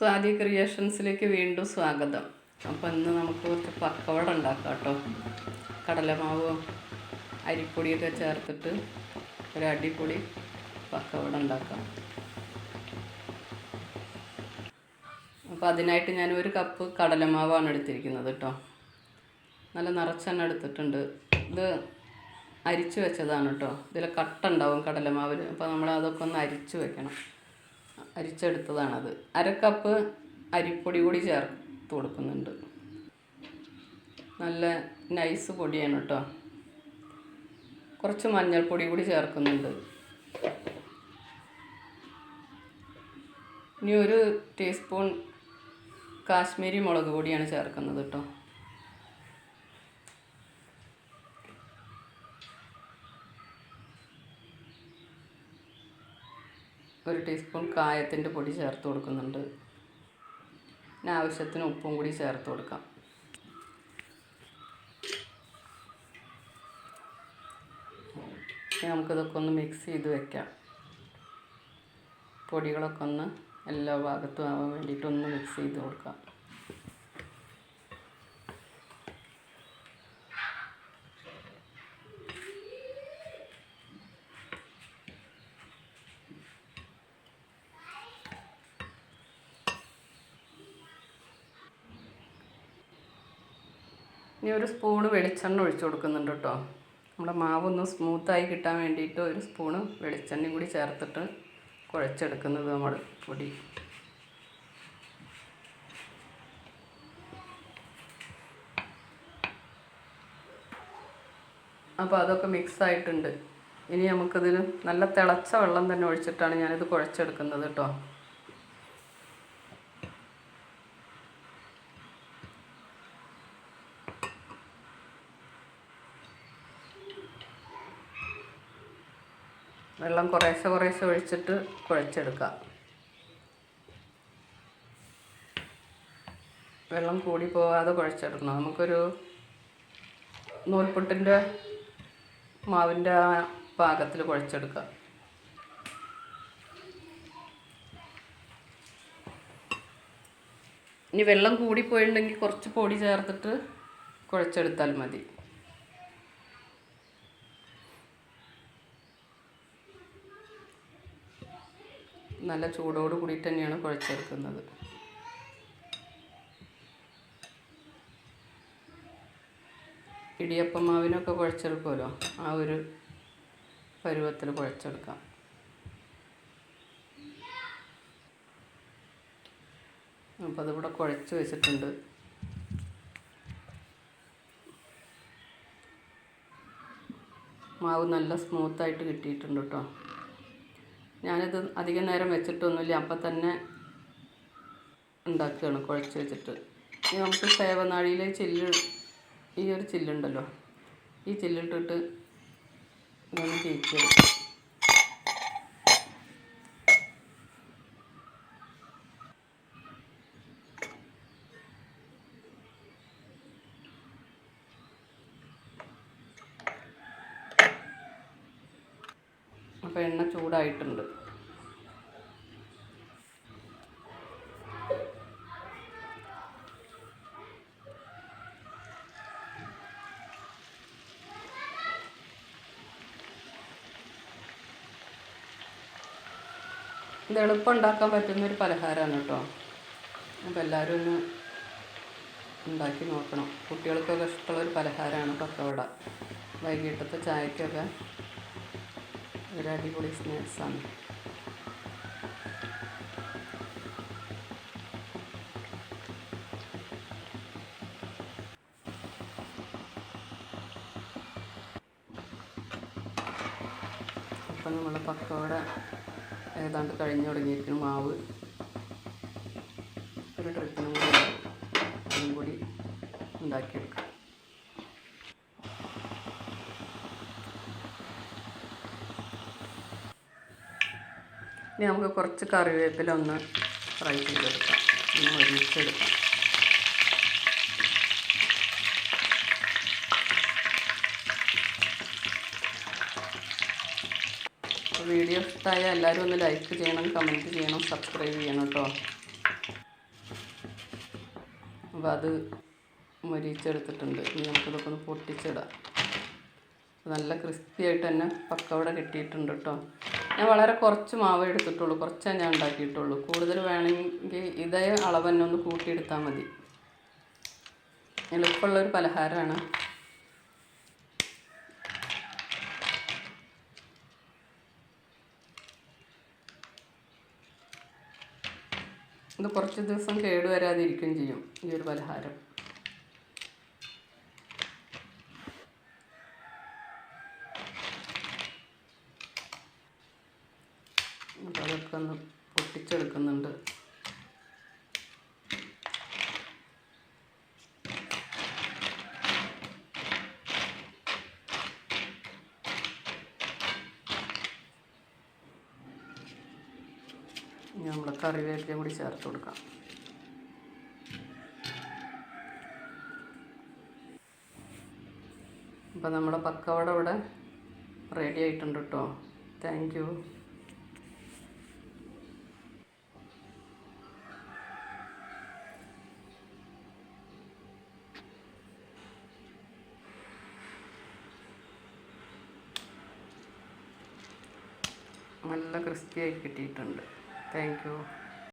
സ്വാതി ക്രിയേഷൻസിലേക്ക് വീണ്ടും സ്വാഗതം. അപ്പോൾ ഇന്ന് നമുക്ക് കുറച്ച് പക്കവട ഉണ്ടാക്കാം കേട്ടോ. കടലമാവും അരിപ്പൊടിയൊക്കെ ചേർത്തിട്ട് ഒരു അടിപൊളി പക്കവട ഉണ്ടാക്കാം. അപ്പോൾ അതിനായിട്ട് ഞാൻ ഒരു കപ്പ് കടലമാവാണ് എടുത്തിരിക്കുന്നത് കേട്ടോ. നല്ല നിറച്ചെണ്ണ എടുത്തിട്ടുണ്ട്. ഇത് അരിച്ചു വെച്ചതാണ് കേട്ടോ. ഇതിൽ കട്ട ഉണ്ടാവും കടലമാവിൽ അപ്പോൾ നമ്മൾ അതൊക്കെ ഒന്ന് അരിച്ചു വെക്കണം. അരിച്ചെടുത്തതാണത്. അര കപ്പ് അരിപ്പൊടി കൂടി ചേർത്ത് കൊടുക്കുന്നുണ്ട്. നല്ല നൈസ് പൊടിയാണ് കേട്ടോ കുറച്ച് മഞ്ഞൾപ്പൊടി കൂടി ചേർക്കുന്നുണ്ട്. ഇനി ഒരു ടീസ്പൂൺ കാശ്മീരി മുളക് പൊടിയാണ് ചേർക്കുന്നത് കേട്ടോ ഒരു ടീസ്പൂൺ കായത്തിന്റെ പൊടി ചേർത്ത് കൊടുക്കുന്നുണ്ട്. പിന്നെ ആവശ്യത്തിന് ഉപ്പും കൂടി ചേർത്ത് കൊടുക്കാം. നമുക്കിതൊക്കെ ഒന്ന് മിക്സ് ചെയ്ത് വെക്കാം. പൊടികളൊക്കെ ഒന്ന് എല്ലാ ഭാഗത്തും ആവാൻ വേണ്ടിയിട്ടൊന്ന് മിക്സ് ചെയ്ത് കൊടുക്കാം. ഇനി ഒരു സ്പൂണ് വെളിച്ചെണ്ണ ഒഴിച്ചു കൊടുക്കുന്നുണ്ട് കേട്ടോ. നമ്മുടെ മാവൊന്ന് സ്മൂത്തായി കിട്ടാൻ വേണ്ടിയിട്ട് ഒരു സ്പൂണ് വെളിച്ചെണ്ണയും കൂടി ചേർത്തിട്ട് കുഴച്ചെടുക്കുന്നത് നമ്മൾ പൊടി. അപ്പോൾ അതൊക്കെ മിക്സ് ആയിട്ടുണ്ട് ഇനി നമുക്കിതിൽ നല്ല തിളച്ച വെള്ളം തന്നെ ഒഴിച്ചിട്ടാണ് ഞാനിത് കുഴച്ചെടുക്കുന്നത് കേട്ടോ. വെള്ളം കുറേശ്ശെ കുറേശ്ശെ ഒഴിച്ചിട്ട് കുഴച്ചെടുക്കുക വെള്ളം കൂടി പോകാതെ കുഴച്ചെടുക്കണം. നമുക്കൊരു നൂൽപുട്ടിന്റെ മാവിന്റെ പാകത്തിൽ കുഴച്ചെടുക്കുക ഇനി വെള്ളം കൂടിപ്പോയിട്ടുണ്ടെങ്കിൽ കുറച്ച് പൊടി ചേർത്തിട്ട് കുഴച്ചെടുത്താൽ മതി. നല്ല ചൂടോട് കൂടിയിട്ട് തന്നെയാണ് കുഴച്ചെടുക്കുന്നത്. ഇടിയപ്പം മാവിനൊക്കെ കുഴച്ചെടുക്കുമല്ലോ? ആ ഒരു പരുവത്തിൽ കുഴച്ചെടുക്കാം. അപ്പോൾ അതിവിടെ കുഴച്ച് വെച്ചിട്ടുണ്ട്. മാവ് നല്ല സ്മൂത്തായിട്ട് കിട്ടിയിട്ടുണ്ട് കേട്ടോ. ഞാനിത് അധികം നേരം വെച്ചിട്ടൊന്നുമില്ല. അപ്പം തന്നെ ഉണ്ടാക്കുകയാണ് കുഴച്ച് വെച്ചിട്ട്. ഇനി നമുക്ക് സേവനാഴിയിലെ ചില്ല് ഈ ഒരു ചില്ലുണ്ടല്ലോ. ഈ ചില്ലിട്ടിട്ട് ഇതൊന്ന് തേച്ചെടുക്കാം അപ്പോൾ എണ്ണ ചൂടായിട്ടുണ്ട്. ഇത് എളുപ്പം ഉണ്ടാക്കാൻ പറ്റുന്ന ഒരു പലഹാരമാണ് കേട്ടോ. അപ്പോൾ എല്ലാവരും ഒന്ന് ഉണ്ടാക്കി നോക്കണം. കുട്ടികൾക്കൊക്കെ ഇഷ്ടമുള്ള ഒരു പലഹാരമാണ് പക്കവട. വൈകിട്ടത്തെ ചായക്കൊക്കെ ഒരു അടിപൊളി സ്നാക്സാണ്. അപ്പം നമ്മൾ പക്കോട ഏതാണ്ട് കഴിഞ്ഞു തുടങ്ങിയിരിക്കുന്നു. മാവ് ഒരു ട്രിപ്പിനും കൂടി കൂടി ഉണ്ടാക്കിയെടുക്കാം. ഇനി നമുക്ക് കുറച്ച് കറിവേപ്പില ഒന്ന് ഫ്രൈ ചെയ്തെടുക്കാം. ഒന്ന് ഒരുമിച്ചെടുക്കാം വീഡിയോ ഇഷ്ടമായ എല്ലാവരും ഒന്ന് ലൈക്ക് ചെയ്യണം കമന്റ് ചെയ്യണം സബ്സ്ക്രൈബ് ചെയ്യണം കേട്ടോ. അപ്പോൾ അത് മൊരിച്ചെടുത്തിട്ടുണ്ട്. ഇനി നമുക്കിതൊക്കെ ഒന്ന് പൊട്ടിച്ചിടാം. നല്ല ക്രിസ്പി ആയിട്ട് തന്നെ പക്കവട കിട്ടിയിട്ടുണ്ട് കേട്ടോ. ഞാൻ വളരെ കുറച്ച് മാവ് എടുത്തിട്ടുള്ളൂ. കുറച്ചേ ഞാൻ ഉണ്ടാക്കിയിട്ടുള്ളൂ. കൂടുതൽ വേണമെങ്കിൽ ഇതേ അളവ് തന്നെ ഒന്ന് കൂട്ടിയെടുത്താൽ മതി. എളുപ്പമുള്ളൊരു പലഹാരമാണ്. ഇത് കുറച്ച് ദിവസം കേടുവരാതിരിക്കുകയും ചെയ്യും ഈ ഒരു പലഹാരം അപ്പോൾ അതൊക്കെ ഒന്ന് പൊട്ടിച്ചെടുക്കുന്നുണ്ട് നമ്മൾ കറിവേപ്പിലയും കൂടി ചേർത്ത് കൊടുക്കാം. അപ്പോൾ നമ്മുടെ പക്കവട ഇവിടെ റെഡി ആയിട്ടുണ്ട് കേട്ടോ. Thank you. നല്ല ക്രിസ്പിയായി കിട്ടിയിട്ടുണ്ട്. താങ്ക്